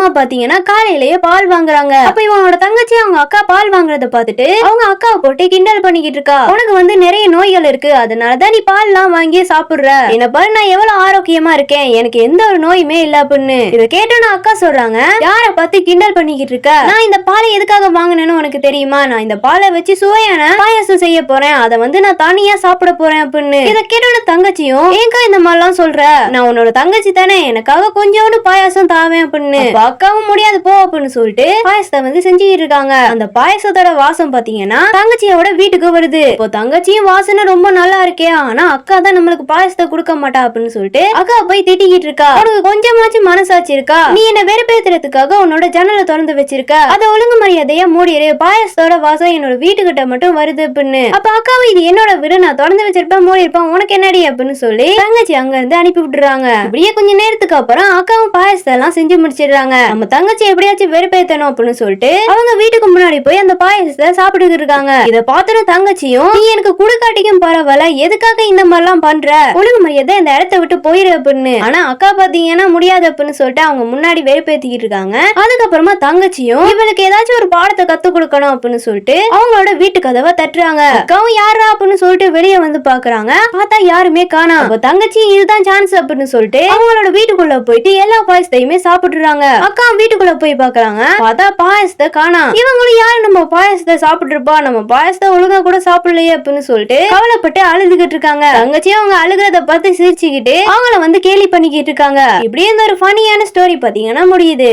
அம்மா பாத்தீங்கன்னா காலையிலேயே பால் வாங்குறாங்க. அப்ப இவனோட தங்கச்சி அவங்க அக்கா பால் வாங்குறத பார்த்துட்டு அவங்க அக்காவை போட்டு கிண்டல் பண்ணிக்கிட்டு இருக்கா. உனக்கு வந்து நிறைய நோய்கள் இருக்கு. அதனாலதான் நீ பால்லாம் வாங்கி சாப்பிடுற. என்ன பாரு நான் எவ்வளவு ஆரோக்கியமா இருக்கேன். எனக்கு எந்த ஒரு நோயுமே இல்ல அப்படின்னு. இத கேட்டோன்னு அக்கா சொல்றாங்க யார பார்த்து கிண்டல் பண்ணிக்கிட்டு இருக்க? நான் இந்த பாலை எதுக்காக வாங்கினேன்னு உனக்கு தெரியுமா? நான் இந்த பாலை வச்சு சுவையான பாயாசம் செய்ய போறேன். அதை வந்து நான் தனியா சாப்பிட போறேன் அப்படின்னு. இத கேட்டோன்னு தங்கச்சியும் ஏங்கா இந்த மாதிரிலாம் சொல்ற? நான் உன்னோட தங்கச்சி தானே. எனக்காக கொஞ்சோண்டு பாயாசம் தாவேன் அப்படின்னு. அக்காவும் முடியாது போ அப்படின்னு சொல்லிட்டு பாயாசத்தை வந்து செஞ்சுக்கிட்டு இருக்காங்க. அந்த பாயாசத்தோட வாசம் பாத்தீங்கன்னா தங்கச்சியோட வீட்டுக்கு வருது. இப்போ தங்கச்சியும் வாசனை ரொம்ப நல்லா இருக்கே ஆனா அக்கா தான் நம்மளுக்கு பாயாசத்தை கொடுக்க மாட்டா அப்படின்னு சொல்லிட்டு அக்கா போய் திட்டிக்கிட்டு இருக்கா. உனக்கு கொஞ்சமாச்சும் மனசாச்சு இருக்கா? நீ என்ன வெறுப்பேத்துறதுக்காக உன்னோட ஜன்னலை திறந்து வச்சிருக்க. அதை ஒழுங்கு மரியாதையா மூடிடு. பாயாசத்தோட வாசம் என்னோட வீட்டுக்கிட்ட மட்டும் வருது அப்படின்னு. அப்ப அக்காவும் இது என்னோட வீடு நான் திறந்து வச்சிருப்பேன் மூடி இருப்பேன் உனக்கு என்னடி அப்படின்னு சொல்லி தங்கச்சி அங்க இருந்து அனுப்பி விட்டுறாங்க. அப்படியே கொஞ்ச நேரத்துக்கு அப்புறம் அக்காவும் பாயசத்தை எல்லாம் செஞ்சு முடிச்சிடுறாங்க. நம்ம தங்கச்சி எப்படியாச்சும் வெறுப்பேத்தணும் அப்படின்னு சொல்லிட்டு அவங்க வீட்டுக்கு முன்னாடி போய் அந்த பாயாசத்தை சாப்பிட்டுட்டு இருக்காங்க. இத பார்த்துட்டு தங்கச்சியும் நீ எனக்கு குடுக்காட்டிக்கும் பரவாயில்ல எதுக்காக இந்த மாதிரிலாம் பண்ற? ஒழுங்கு மரியாதை இந்த இடத்த விட்டு போயிரு அப்படின்னு. ஆனா அக்கா பாத்தீங்கன்னா முடியாது அப்படின்னு சொல்லிட்டு அவங்க முன்னாடி வெறுப்பேத்திக்கிட்டு இருக்காங்க. அதுக்கப்புறமா தங்கச்சியும் இவளுக்கு ஏதாச்சும் ஒரு பாடத்தை கத்து கொடுக்கணும் அப்படின்னு சொல்லிட்டு அவங்களோட வீட்டு கதவை தட்டுறாங்க. அக்காவும் யாரா அப்படின்னு சொல்லிட்டு வெளியே வந்து பாக்குறாங்க. பார்த்தா யாருமே காணாம் தங்கச்சி இதுதான் சான்ஸ் அப்படின்னு சொல்லிட்டு அவங்களோட வீட்டுக்குள்ள போயிட்டு எல்லா பாயசத்தையுமே சாப்பிட்டுறாங்க அக்கா வீட்டுக்குள்ள போய் பாக்குறாங்க. பார்த்தா பாயசத்தை காணா. இவங்களும் யாரு? நம்ம பாயசத்தை சாப்பிட்டுருப்பா. நம்ம பாயசத்தை ஒழுங்கா கூட சாப்பிடலையே அப்படின்னு சொல்லிட்டு கவலைப்பட்டு அழுதுகிட்டு இருக்காங்க. தங்கச்சி அவங்க அழுகிறத பார்த்து சிரிச்சுக்கிட்டு அவங்கள வந்து கேலி பண்ணிக்கிட்டு இருக்காங்க. இப்படியே இந்த ஒரு ஃபனியான ஸ்டோரி பாத்தீங்கன்னா முடியுது.